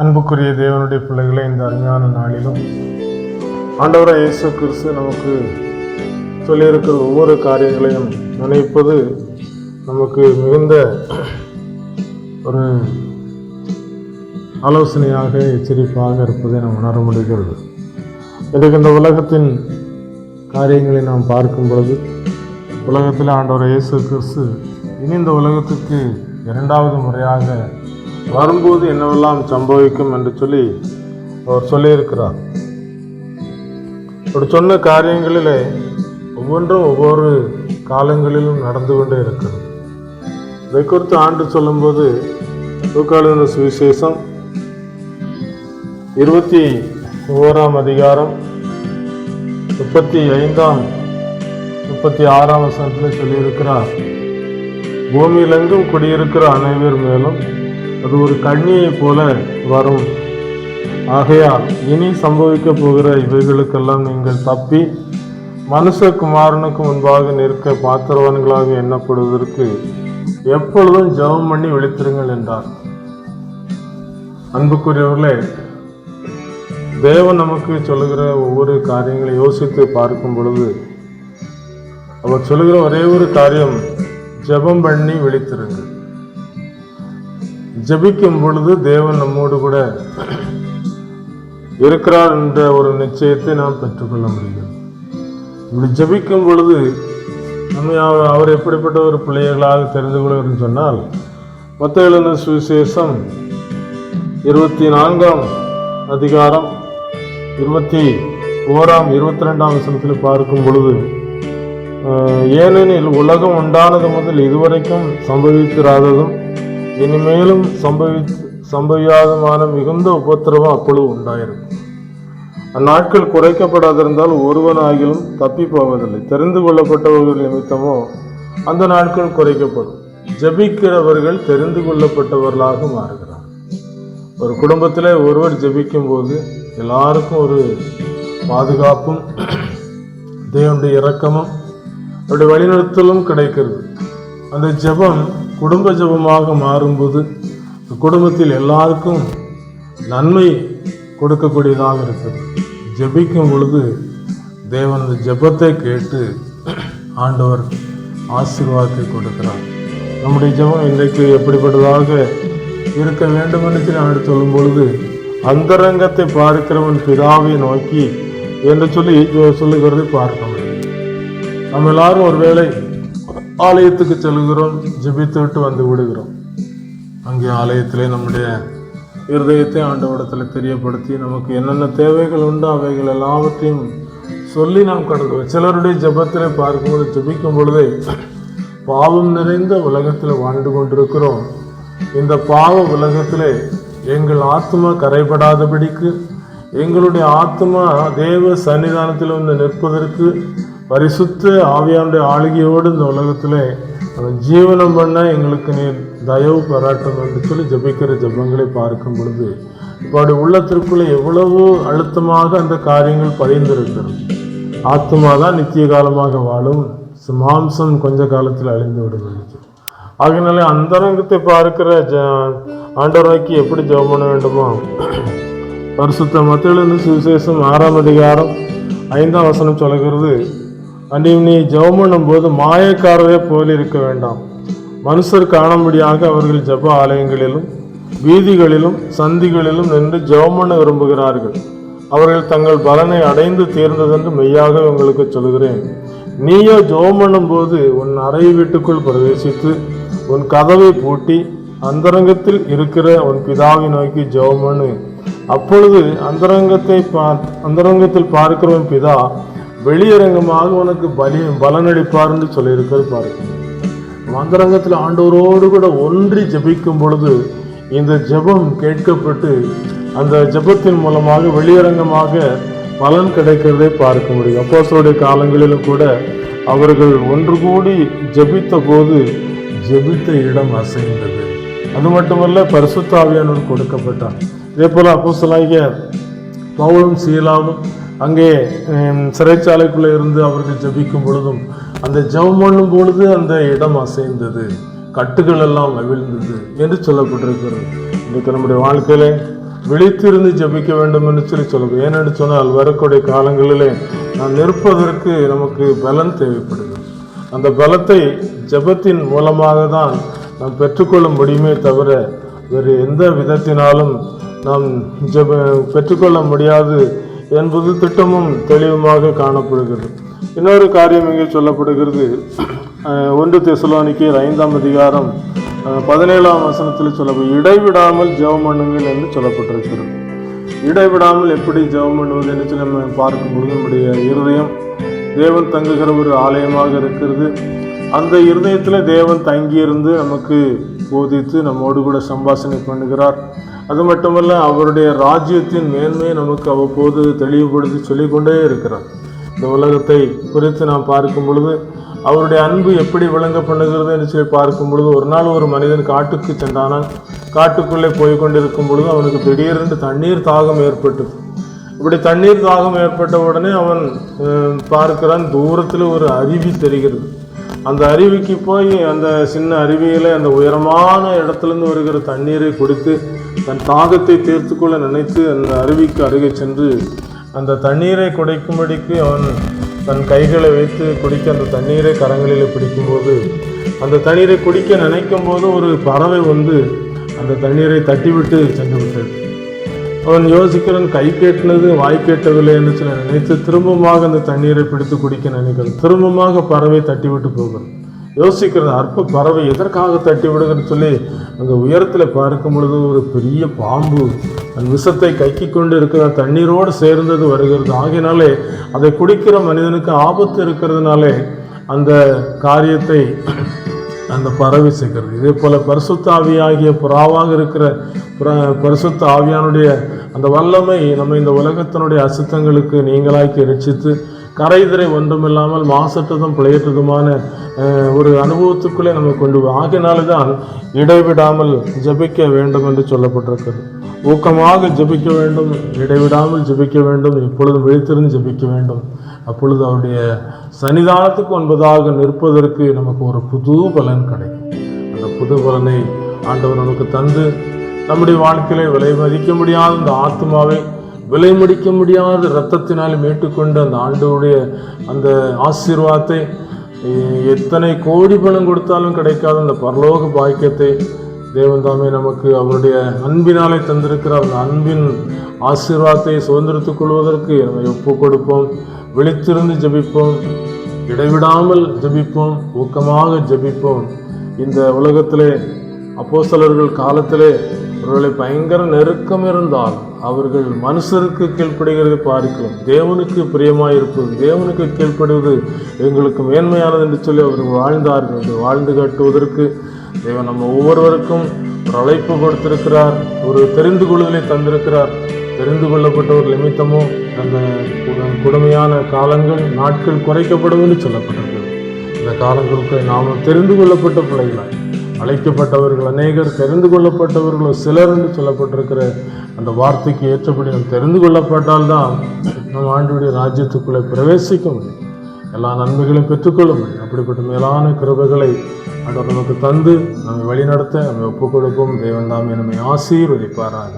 அன்புக்குரிய தேவனுடைய பிள்ளைகளை இந்த அருமையான நாளிலும் ஆண்டவராக இயேசு கிறிஸ்து நமக்கு சொல்லியிருக்கிற ஒவ்வொரு காரியங்களையும் நினைப்பது நமக்கு மிகுந்த ஒரு ஆலோசனையாக எச்சரிப்பாக இருப்பதை நாம் உணர முடிகிறது. இதுக்கு இந்த உலகத்தின் காரியங்களை நாம் பார்க்கும் பொழுது உலகத்தில் ஆண்டவர் இயேசு கிறிஸ்து இனி இந்த உலகத்துக்கு இரண்டாவது முறையாக வரும்போது என்னவெல்லாம் சம்பவிக்கும் என்று சொல்லி அவர் சொல்லியிருக்கிறார். அப்படி சொன்ன காரியங்களிலே ஒவ்வொன்றும் ஒவ்வொரு காலங்களிலும் நடந்து கொண்டே இருக்கிறது. இதை குறித்து ஆண்டு சொல்லும்போது லூக்காளுந்த சுவிசேஷம் இருபத்தி ஓராம் அதிகாரம் முப்பத்தி ஐந்தாம் முப்பத்தி ஆறாம் வசனத்தில் சொல்லியிருக்கிறார். பூமியிலெங்கும் குடியிருக்கிற அனைவர் மேலும் அது ஒரு கண்ணியைப் போல வரும். ஆகையால் இனி சம்பவிக்க போகிற இவைகளுக்கெல்லாம் நீங்கள் தப்பி மனுஷகுமாரனுக்கு முன்பாக நிற்க பாத்திரவான்களாக எண்ணப்படுவதற்கு எப்பொழுதும் ஜெபம் பண்ணி விழித்திருங்கள் என்றார். அன்புக்குரியவர்களே தேவன் நமக்கு சொல்லுகிற ஒவ்வொரு காரியங்களை யோசித்து பார்க்கும் பொழுது அவர் சொல்லுகிற ஒரே ஒரு காரியம் ஜெபம் பண்ணி விழித்திருங்கள். ஜபிக்கும் பொழுது தேவன் நம்மோடு கூட இருக்கிறார் என்ற ஒரு நிச்சயத்தை நாம் பெற்றுக்கொள்ள முடியும். இப்படி ஜபிக்கும் பொழுது நம்ம அவர் எப்படிப்பட்ட ஒரு பிள்ளைகளாக தெரிந்து கொள்கிறோம் சொன்னால் மொத்த எழுந்த சுவிசேஷம் இருபத்தி நான்காம் அதிகாரம் இருபத்தி ஓராம் இருபத்தி ரெண்டாம் வசனத்தில் பார்க்கும் பொழுது ஏனெனில் உலகம் உண்டானது முதல் இதுவரைக்கும் சம்பவித்திராததும் இனிமேலும் சம்பவி சம்பவியாதமான மிகுந்த உபத்திரவம் அப்பொழுது உண்டாயிருக்கும் அந்நாட்கள் குறைக்கப்படாதிருந்தால் ஒருவனாகிலும் தப்பி போவதில்லை தெரிந்து கொள்ளப்பட்டவர்கள் நிமித்தமோ அந்த நாட்கள் குறைக்கப்படும் ஜெபிக்கிறவர்கள் தெரிந்து கொள்ளப்பட்டவர்களாக மாறுகிறார் ஒரு குடும்பத்தில் ஒருவர் ஜபிக்கும் போது எல்லாருக்கும் ஒரு பாதுகாப்பும் தேவனுடைய இரக்கமும் அவருடைய வழிநடத்தலும் கிடைக்கிறது அந்த ஜெபம் குடும்ப ஜெபமாக மாறும்போது குடும்பத்தில் எல்லாருக்கும் நன்மை கொடுக்கக்கூடியதாக இருக்கிறது ஜெபிக்கும் பொழுது தேவன் அந்த கேட்டு ஆண்டவர் ஆசீர்வாதத்தை கொடுக்கிறார். நம்முடைய ஜெபம் இன்றைக்கு எப்படிப்பட்டதாக இருக்க வேண்டும் என்று நான் சொல்லும் பொழுது அந்தரங்கத்தை பார்க்கிறவன் பிதாவை நோக்கி என்று சொல்லி ஜோ- சொல்லுகிறதை பார்க்க முடியும். நம்ம எல்லாரும் ஒருவேளை ஆலயத்துக்கு செல்கிறோம் ஜெபித்து விட்டு வந்து விடுகிறோம். அங்கே ஆலயத்திலே நம்முடைய இருதயத்தை ஆண்டவடத்தில் தெரியப்படுத்தி நமக்கு என்னென்ன தேவைகள் உண்டோ அவைகள் எல்லாவற்றையும் சொல்லி நாம் கடந்து சிலருடைய ஜெபத்திலே பார்க்கும்போது ஜபிக்கும் பொழுது பாவம் நிறைந்த உலகத்தில் வாழ்ந்து கொண்டிருக்கிறோம். இந்த பாவ உலகத்திலே எங்கள் ஆத்மா கரைபடாதபடிக்கு எங்களுடைய ஆத்மா தேவ சன்னிதானத்தில் வந்து நிற்பதற்கு பரிசுத்த ஆவியானுடைய ஆளுகையோடு இந்த உலகத்தில் அவன் ஜீவனம் பண்ண எங்களுக்கு நீர் தயவு பாராட்டும் என்று சொல்லி ஜெபிக்கிற ஜெபங்களை பார்க்கும் பொழுது இப்படி உள்ளத்திற்குள்ளே எவ்வளவு அழுத்தமாக அந்த காரியங்கள் பதிந்திருக்கிறது. ஆத்மா தான் நித்திய காலமாக வாழும். மாம்சம் கொஞ்ச காலத்தில் அழிந்து விடுகிறது. ஆகையினால அந்தரங்கத்தை பார்க்கிற ஜ ஆண்டவராக்கி எப்படி ஜெபம் பண்ண வேண்டுமோ? பரிசுத்த மத்தியிலிருந்து சுவிசேஷம் ஆறாம் அதிகாரம் ஐந்தாம் வசனம் சொல்லுகிறது அன்றையும் நீ ஜெபம் பண்ணும்போது மாயக்காரரை போல இருக்க வேண்டாம். மனுஷர் காணும்படியாக அவர்கள் ஜெப ஆலயங்களிலும் வீதிகளிலும் சந்திகளிலும் நின்று ஜெபம் பண்ண விரும்புகிறார்கள். அவர்கள் தங்கள் பலனை அடைந்து தீர்ந்ததென்று மெய்யாக உங்களுக்கு சொல்கிறேன். நீயோ ஜெபம் பண்ணும்போது உன் அறை வீட்டுக்குள் பிரவேசித்து உன் கதவை பூட்டி அந்தரங்கத்தில் இருக்கிற உன் பிதாவை நோக்கி ஜெபம் பண்ணு. அப்பொழுது அந்தரங்கத்தை பா அந்தரங்கத்தில் பார்க்கிறவன் பிதா வெளியரங்கமாக உனக்கு பலி பலனளிப்பார்னு சொல்லியிருக்கிறது பாருங்க மந்தரங்கத்தில் ஆண்டவரோடு கூட ஒன்றி ஜபிக்கும் பொழுது இந்த ஜெபம் கேட்கப்பட்டு அந்த ஜெபத்தின் மூலமாக வெளியரங்கமாக பலன் கிடைக்கிறதை பார்க்க முடியும். அப்போஸ்தலருடைய காலங்களிலும் கூட அவர்கள் ஒன்று கூடி ஜபித்த போது ஜெபித்த இடம் அசைந்தது. அது மட்டுமல்ல பரிசுத்தாவியானவர் கொடுக்கப்பட்டார். இதே போல் அப்போஸ்தலனாகிய பவுலும் சீலாவும் அங்கே சிறைச்சாலைக்குள்ளே இருந்து அவர்கள் ஜெபிக்கும் பொழுதும் அந்த ஜெபம் பண்ணும் பொழுது அந்த இடம் அசைந்தது. கட்டுகள் எல்லாம் அவிழ்ந்தது என்று சொல்லப்பட்டிருக்கிறது. இன்றைக்கு நம்முடைய வாழ்க்கையிலே விழித்திருந்து ஜெபிக்க வேண்டும் என்று சொல்லி சொல்லுவோம் ஏனென்று சொன்னால் வரக்கூடிய காலங்களிலே நாம் நிற்பதற்கு நமக்கு பலன் தேவைப்படுது அந்த பலத்தை ஜெபத்தின் மூலமாக தான் நாம் பெற்றுக்கொள்ள முடியுமே தவிர வேறு எந்த விதத்தினாலும் நாம் ஜெப பெற்றுக்கொள்ள முடியாது என்பது திட்டமும் தெளிவுமாக காணப்படுகிறது. இன்னொரு காரியம் இங்கே சொல்லப்படுகிறது. ஒன்று தெசலோனிக்கு ஐந்தாம் அதிகாரம் பதினேழாம் வசனத்தில் சொல்லப்படும் இடைவிடாமல் ஜெபம் பண்ணுங்கள் என்று சொல்லப்பட்டிருக்கிறது. இடைவிடாமல் எப்படி ஜெபம் பண்ணுவது என்று நம்ம பார்க்கும் பொழுது நம்முடைய இருதயம் தேவன் தங்குகிற ஒரு ஆலயமாக இருக்கிறது. அந்த இருதயத்தில் தேவன் தங்கியிருந்து நமக்கு போதித்து நம்மோடு கூட சம்பாஷணை பண்ணுகிறார். அது மட்டுமல்ல அவருடைய ராஜ்யத்தின் மேன்மையை நமக்கு அவ்வப்போது தெளிவுபடுத்தி சொல்லிக்கொண்டே இருக்கிறார். இந்த உலகத்தை குறித்து நாம் பார்க்கும் பொழுது அவருடைய அன்பு எப்படி விளங்க பண்ணுகிறது என்று சொல்லி பார்க்கும் பொழுது ஒரு நாள் ஒரு மனிதன் காட்டுக்கு சென்றானால் காட்டுக்குள்ளே போய் கொண்டிருக்கும் பொழுது அவனுக்கு திடீரென்று தண்ணீர் தாகம் ஏற்பட்டது. இப்படி தண்ணீர் தாகம் ஏற்பட்ட உடனே அவன் பார்க்கிறான் தூரத்தில் ஒரு அருவி தெரிகிறது. அந்த அருவிக்கு போய் அந்த சின்ன அருவியில் அந்த உயரமான இடத்துலேருந்து வருகிற தண்ணீரை குடித்து தன் தாகத்தை தீர்த்து கொள்ள நினைத்து அந்த அருவிக்கு அருகே சென்று அந்த தண்ணீரை குடைக்கும்படிக்கு அவன் தன் கைகளை வைத்து குடிக்க அந்த தண்ணீரை கரங்களில் பிடிக்கும்போது அந்த தண்ணீரை குடிக்க நினைக்கும் போது ஒரு பறவை வந்து அந்த தண்ணீரை தட்டிவிட்டு சென்று விட்டது. அவன் யோசிக்கிறன் கை கேட்டினது வாய் கேட்டதில்லை என்று சொல்லி நினைத்து திரும்பமாக அந்த தண்ணீரை பிடித்து குடிக்க நினைக்கிறது திரும்பமாக பறவை தட்டிவிட்டு போகிறது யோசிக்கிறது அற்ப பறவை எதற்காக தட்டி விடுகிறன்னு சொல்லி அந்த உயரத்தில் பார்க்கும் பொழுது ஒரு பெரிய பாம்பு. அந்த விஷத்தை கைக்கி கொண்டு இருக்கிற தண்ணீரோடு சேர்ந்தது வருகிறது. ஆகையினாலே அதை குடிக்கிற மனிதனுக்கு ஆபத்து இருக்கிறதுனாலே அந்த காரியத்தை அந்த பறவை செய்கிறது இதே போல பரிசுத்த ஆவியாகிய புறாவாக இருக்கிற புற- பரிசுத்த ஆவியானுடைய அந்த வல்லமை நம்ம இந்த உலகத்தினுடைய அசுத்தங்களுக்கு நீங்களாக்கி ரட்சித்து கரைதிரை ஒன்றுமில்லாமல் மாசற்றதும் பிழையற்றதுமான ஒரு அனுபவத்துக்குள்ளே நம்ம கொண்டு ஆகினால்தான் இடைவிடாமல் ஜெபிக்க வேண்டும் என்று சொல்லப்பட்டிருக்கிறது. ஊக்கமாக ஜெபிக்க வேண்டும் இடைவிடாமல் ஜெபிக்க வேண்டும் எப்பொழுதும் விழித்திருந்து ஜெபிக்க வேண்டும். அப்பொழுது அவருடைய சன்னிதானத்துக்கு ஒன்பதாக நிற்பதற்கு நமக்கு ஒரு புது பலன் கிடைக்கும். அந்த புது பலனை ஆண்டவர் நமக்கு தந்து நம்முடைய வாழ்க்கையில விலை மதிக்க முடியாத அந்த ஆத்மாவை விலை முடிக்க முடியாத இரத்தத்தினால் மீட்டுக்கொண்டு அந்த ஆண்டவருடைய அந்த ஆசீர்வாதத்தை எத்தனை கோடி பணம் கொடுத்தாலும் கிடைக்காத அந்த பரலோக பாக்கியத்தை தேவன் தாமே நமக்கு அவருடைய அன்பினாலே தந்திருக்கிற அந்த அன்பின் ஆசீர்வாதத்தை சுதந்திரத்துக் கொள்வதற்கு நம்ம ஒப்பு கொடுப்போம். விழித்திருந்து ஜெபிப்போம். இடைவிடாமல் ஜெபிப்போம். ஊக்கமாக ஜெபிப்போம். இந்த உலகத்திலே அப்போஸ்தலர்கள் காலத்திலே ஒருவேளை பயங்கர நெருக்கம் இருந்தால் அவர்கள் மனுஷருக்கு கீழ்ப்படுகிறதை பார்க்கலாம் தேவனுக்கு பிரியமாயிருப்பது தேவனுக்கு கீழ்ப்படுவது எங்களுக்கு மேன்மையானது என்று சொல்லி அவர்கள் வாழ்ந்தார்கள். என்று வாழ்ந்து காட்டுவதற்கு தேவன் நம்ம ஒவ்வொருவருக்கும் ஒரு அழைப்பு கொடுத்திருக்கிறார் ஒரு தெரிந்து கொள்ளுதலை தந்திருக்கிறார். தெரிந்து கொள்ளப்பட்ட ஒரு நிமித்தமோ அந்த கொடுமையான காலங்கள் நாட்கள் குறைக்கப்படும் என்று சொல்லப்பட்டிருக்கிறது. இந்த காலங்களுக்கு நாம் தெரிந்து கொள்ளப்பட்ட பிள்ளைகளாய் அழைக்கப்பட்டவர்கள் அநேகர் தெரிந்து கொள்ளப்பட்டவர்களோ சிலர் என்று சொல்லப்பட்டிருக்கிற அந்த வார்த்தைக்கு ஏற்றபடி நாம் தெரிந்து கொள்ளப்பட்டால்தான் நம் ஆண்டுடைய ராஜ்யத்துக்குள்ளே பிரவேசிக்க முடியும். எல்லா நன்மைகளையும் பெற்றுக்கொள்ள முடியும். அப்படிப்பட்ட மேலான கிருபைகளை ஆண்டவர் நமக்கு தந்து நம்மை வழிநடத்த நம்மை ஒப்புக் கொடுப்போம் தேவன் தாமே நம்மை ஆசீர்வதிப்பாராக.